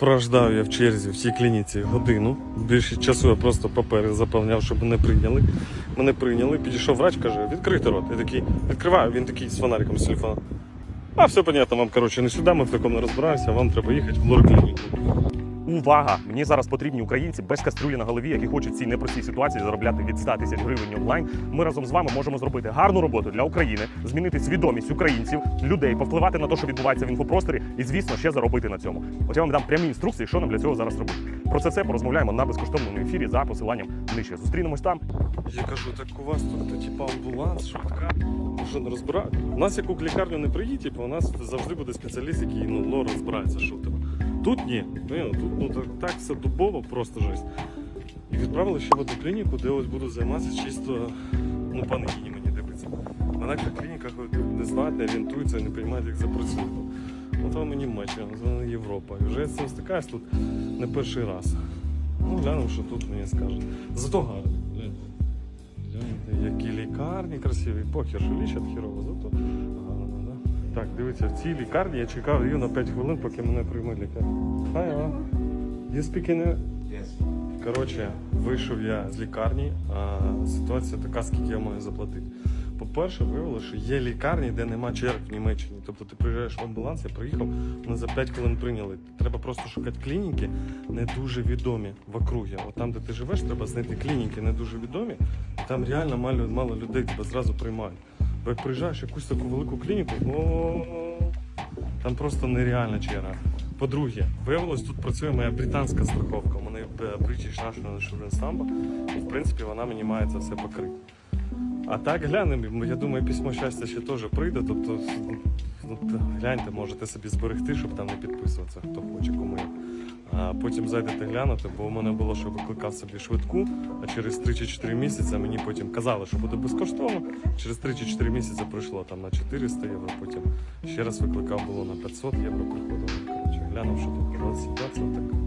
Прождав я в черзі в цій клініці годину. Більше часу я просто папери заповняв, щоб мене прийняли. Мене прийняли, підійшов врач, каже, відкрити рот. Я такий, відкриваю, він такий з фонариком з телефона. А все понятно, вам коротше не сюди, ми в такому не розбираємося, вам треба їхати в лор-клініку. Увага! Мені зараз потрібні українці без кастрюлі на голові, які хочуть в цій непростій ситуації заробляти від 100 тисяч гривень онлайн. Ми разом з вами можемо зробити гарну роботу для України, змінити свідомість українців, людей, повпливати на те, що відбувається в інфопросторі, і звісно, ще заробити на цьому. От я вам дам прямі інструкції, що нам для цього зараз робити. Про це все порозмовляємо на безкоштовному ефірі за посиланням нижче. Зустрінемось там. Я кажу, так у вас тут типа амбуланс, швидка, ви що не розбирають. У нас яку лікарню не приїдь, типу, у нас завжди буде спеціаліст, який ну, лор розбирається, що тебе. Тут ні. Ну, тут ну, так, так все дубово, просто жесть. І відправили ще в одну клініку, де ось буду займатися чисто, ну, пан Єні мені дивиться. Вона в клініках не знають, не орієнтуються, не розуміють, як запрацює. Ну там мені Німеччина, це Європа. І вже я з цим стикаюсь тут не перший раз. Ну, глянемо, що тут мені скажуть. Зато гарно. які лікарні красиві. Похер, що лічать хірово, зато? Так, дивіться, в цій лікарні я чекав її на 5 хвилин, поки мене прийме лікар. Hi, hello. You speak in... Коротше, вийшов я з лікарні, а ситуація така, скільки я маю заплатити. По-перше, виявилося, що є лікарні, де нема черг в Німеччині. Тобто ти приїжджаєш в амбуланс, я приїхав, мене за 5 хвилин прийняли. Треба просто шукати клініки, не дуже відомі в округі. От там, де ти живеш, треба знайти клініки не дуже відомі. Там реально мало, мало людей тебе зразу приймають. Як приїжджаєш в якусь таку велику клініку, о, там просто нереальна черга. По-друге, виявилось, тут працює моя британська страховка. У мене е, British National Insurance Number, і в принципі вона мені має це все покрити. А так глянемо, я думаю, письмо щастя ще теж прийде. Тобто, ну, гляньте, можете собі зберегти, щоб там не підписуватися, хто хоче, кому. А потім зайдете глянути, бо у мене було, що викликав собі швидку, а через 3 чи 4 місяці мені потім казали, що буде безкоштовно. Через 3 чи 4 місяці прийшло там на 400 євро, потім ще раз викликав було на 500 євро приходило. Коротше, глянув, що тут у нас ситуація така.